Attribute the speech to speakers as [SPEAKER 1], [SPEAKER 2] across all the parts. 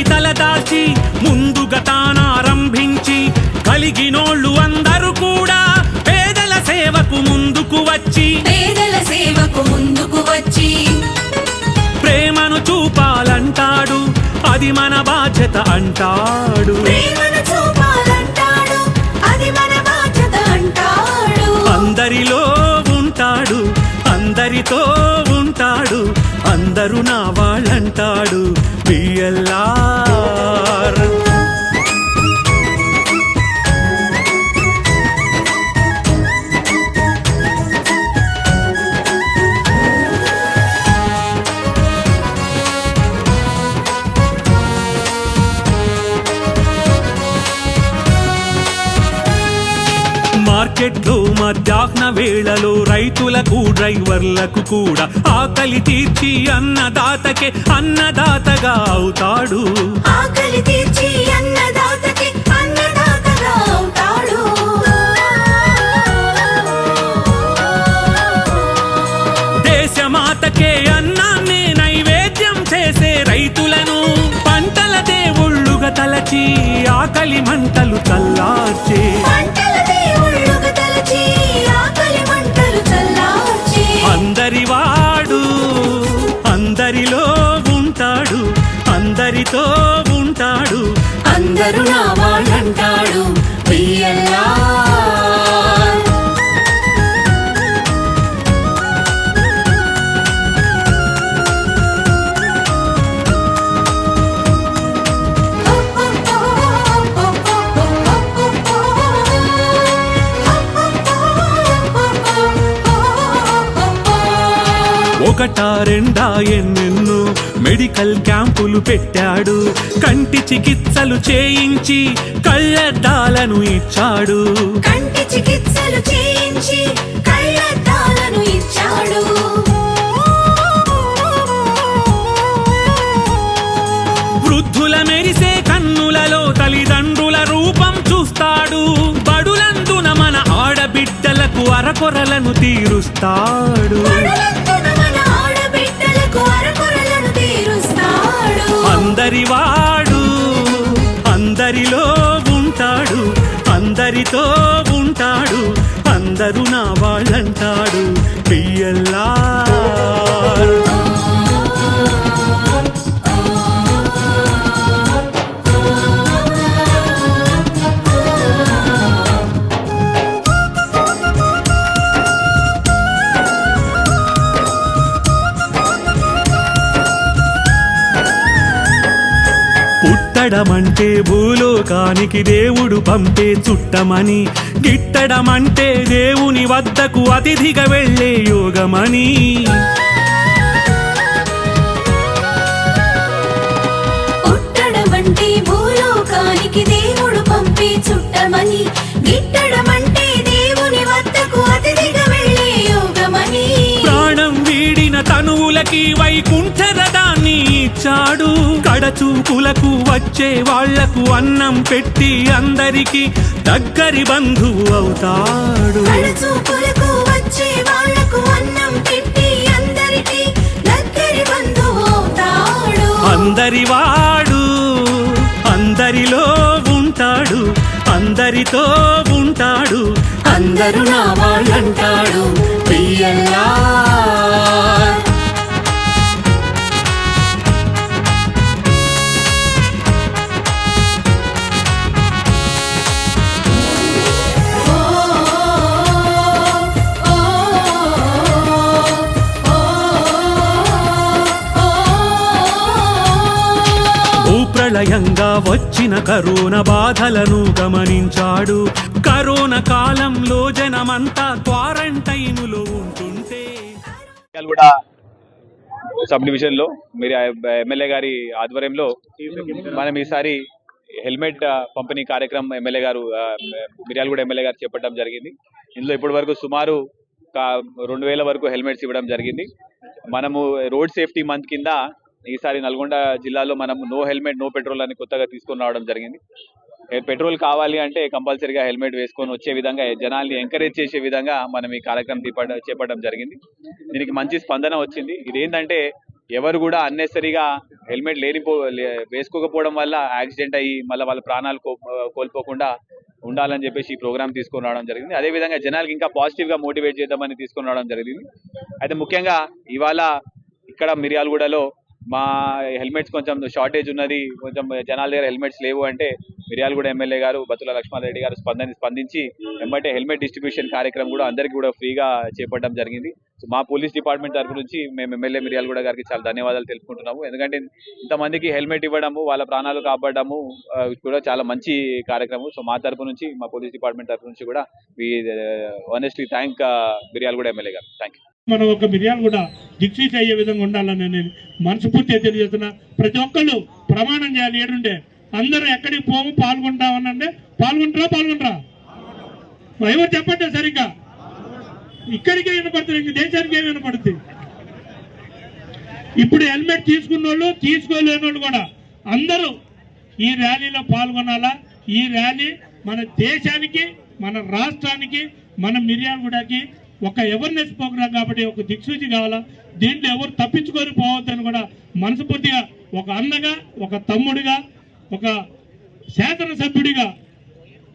[SPEAKER 1] సూక్తిని తలదాల్చి ముందుగా తానారంభించి కలిగినోళ్ళు అందరూ కూడా పేదల సేవకు ముందుకు వచ్చి
[SPEAKER 2] పేదల సేవకు ముందుకు వచ్చి.
[SPEAKER 1] ప్రేమను చూపాలంటాడు అది మన బాధ్యత అంటాడు.
[SPEAKER 2] ప్రేమను చూపాలంటాడు అది మన బాధ్యత అంటాడు.
[SPEAKER 1] అందరిలో ఉంటాడు అందరితో ఉంటాడు అందరూ నా వాళ్ళంటాడు. బిఎల్ఆర్ మార్కెట్లో మధ్యాహ్న వేళలో రైతులకు డ్రైవర్లకు కూడా ఆకలి తీర్చి అన్నదాతకే అన్నదాతగా అవుతాడు.
[SPEAKER 2] ఆకలి తీర్చి అన్నదాతకి అన్నదాతగా అవుతాడు.
[SPEAKER 1] దేశమాతకే అన్నాన్ని నైవేద్యం చేసే రైతులను పంటల దేవుళ్ళుగా తలచి ఆకలి మంటలు చల్లార్చే అందరితో ఉంటాడు.
[SPEAKER 2] అందరూ నా వాళ్ళంటాడు.
[SPEAKER 1] ఒకటా రెండా ఎన్నెన్నో మెడికల్ క్యాంపులు పెట్టాడు. కంటి చికిత్సలు చేయించి కళ్ళద్దాలను ఇచ్చాడు.
[SPEAKER 2] కంటి చికిత్సలు చేయించి కళ్ళద్దాలను ఇచ్చాడు.
[SPEAKER 1] వృద్ధుల మెరిసే కన్నులలో తల్లిదండ్రుల రూపం చూస్తాడు. బడులందున మన ఆడబిడ్డలకు అరకొరలను తీరుస్తాడు. అందరివాడు అందరిలో ఉంటాడు అందరితో ఉంటాడు అందరూ నా వాళ్ళంటాడు. బియ్యల్లార్ పుట్టడమంటే భూలోకానికి దేవుడు పంపే చుట్టమని. గిట్టడమంటే దేవుని వద్దకు అతిథిగా వెళ్ళే యోగమని.
[SPEAKER 2] పుట్టడమంటే భూలోకానికి దేవుడు పంపే చుట్టమని. గిట్టడమంటే దేవుని వద్దకు అతిథిగా వెళ్ళే యోగమని.
[SPEAKER 1] ప్రాణం వీడిన తనువులకి వైకుంఠరదాన్ని ఇచ్చాడు. కడచూపులకు వచ్చే వాళ్ళకు అన్నం పెట్టి అందరికి దగ్గరి బంధువు అవుతాడు.
[SPEAKER 2] కడచూపులకు వచ్చే వాళ్ళకు అన్నం పెట్టి అందరికీ దగ్గరి బంధువు అవుతాడు.
[SPEAKER 1] అందరి వాడు అందరిలో ఉంటాడు అందరితో ఉంటాడు. అందరూ నా వాళ్ళంటాడు. బియ్యల్లార్ ప్రళయంగా వచ్చిన కరోనా బాధలను గమనించాడు. కరోనా కాలంలో జనమంతా క్వారంటైన్లో ఉంటుంటే.
[SPEAKER 3] కూడా
[SPEAKER 2] సబ్ డివిజన్లో మీరు ఎమ్మెల్యే గారి ఆధ్వర్యంలో మనం ఈసారి హెల్మెట్ పంపిణీ కార్యక్రమం ఎమ్మెల్యే గారు మిర్యాల మిర్యాలగూడ ఎమ్మెల్యే గారు చేపట్టడం జరిగింది. ఇందులో ఇప్పటి వరకు సుమారు రెండు వేల వరకు హెల్మెట్స్ ఇవ్వడం జరిగింది. మనము రోడ్ సేఫ్టీ మంత్ కింద ఈసారి నల్గొండ జిల్లాలో మనం నో హెల్మెట్ నో పెట్రోల్ అని కొత్తగా తీసుకొని రావడం జరిగింది. పెట్రోల్ కావాలి అంటే కంపల్సరీగా హెల్మెట్ వేసుకొని వచ్చే విధంగా జనాల్ని ఎంకరేజ్ చేసే విధంగా మనం ఈ కార్యక్రమం చేపట్టడం జరిగింది. దీనికి మంచి స్పందన వచ్చింది. ఇదేంటంటే ఎవరు కూడా అన్నెసరిగా హెల్మెట్ లేనిపో లే- వేసుకోకపోవడం వల్ల యాక్సిడెంట్ అయ్యి మళ్ళీ వాళ్ళ ప్రాణాలు కో- కోల్పోకుండా ఉండాలని చెప్పేసి ఈ ప్రోగ్రామ్ తీసుకొని రావడం జరిగింది. అదే విధంగా జనాలకి ఇంకా పాజిటివ్గా మోటివేట్ చేద్దామని తీసుకొని రావడం జరిగింది. అయితే ముఖ్యంగా ఇవాళ ఇక్కడ మిర్యాలగూడలో మా హెల్మెట్స్ కొంచెం షార్టేజ్ ఉన్నది కొంచెం జనాల దగ్గర హెల్మెట్స్ లేవు అంటే మిర్యాలగూడ ఎమ్మెల్యే గారు బతుల లక్ష్మారెడ్డి గారు స్పందని స్పందించి వెంబటే హెల్మెట్ డిస్ట్రిబ్యూషన్ కార్యక్రమం కూడా అందరికీ కూడా ఫ్రీగా చేపట్టడం జరిగింది. సో మా పోలీస్ డిపార్ట్మెంట్ తరపు నుంచి మేము ఎమ్మెల్యే మిర్యాలగూడ గారికి చాలా ధన్యవాదాలు తెలుపుకుంటున్నాము. ఎందుకంటే ఇంతమందికి హెల్మెట్ ఇవ్వడము వాళ్ళ ప్రాణాలు కాపాడము కూడా చాలా మంచి కార్యక్రమం. సో మా తరపు నుంచి మా పోలీస్ డిపార్ట్మెంట్ తరపు నుంచి కూడా ఆనెస్ట్లీ థ్యాంక్ మిర్యాలగూడ ఎమ్మెల్యే గారు. థ్యాంక్ యూ
[SPEAKER 4] మనం ఒక మిరియాలు కూడా దిక్సూచి అయ్యే విధంగా ఉండాలని నేను మనస్ఫూర్తిగా తెలియజేస్తున్నా. ప్రతి ఒక్కళ్ళు ప్రమాణం చేయాలి. ఏడుండే అందరూ ఎక్కడికి పోము పాల్గొంటామనంటే పాల్గొంటారా పాల్గొంటారా? ఎవరు చెప్పండి సరిగ్గా? ఇక్కడికే వినపడుతుంది ఇంక దేశానికి ఏం వినపడుతుంది. ఇప్పుడు హెల్మెట్ తీసుకున్న వాళ్ళు తీసుకోలేని వాళ్ళు కూడా అందరూ ఈ ర్యాలీలో పాల్గొనాలా? ఈ ర్యాలీ మన దేశానికి మన రాష్ట్రానికి మన మిర్యాలగూడకి ఒక అవేర్నెస్ ప్రోగ్రామ్ కాబట్టి ఒక దిక్సూచి కావాలా? దీంట్లో ఎవరు తప్పించుకొని పోవద్దని కూడా మనస్ఫూర్తిగా ఒక అన్నగా ఒక తమ్ముడిగా ఒక శాసనసభ్యుడిగా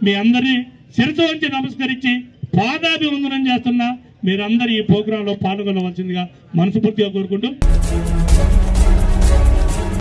[SPEAKER 4] మీ అందరినీ శిరసు వంచి నమస్కరించి పాదాభివందనం చేస్తున్నా మీరందరూ ఈ ప్రోగ్రాంలో పాల్గొనవలసిందిగా మనస్ఫూర్తిగా కోరుకుంటూ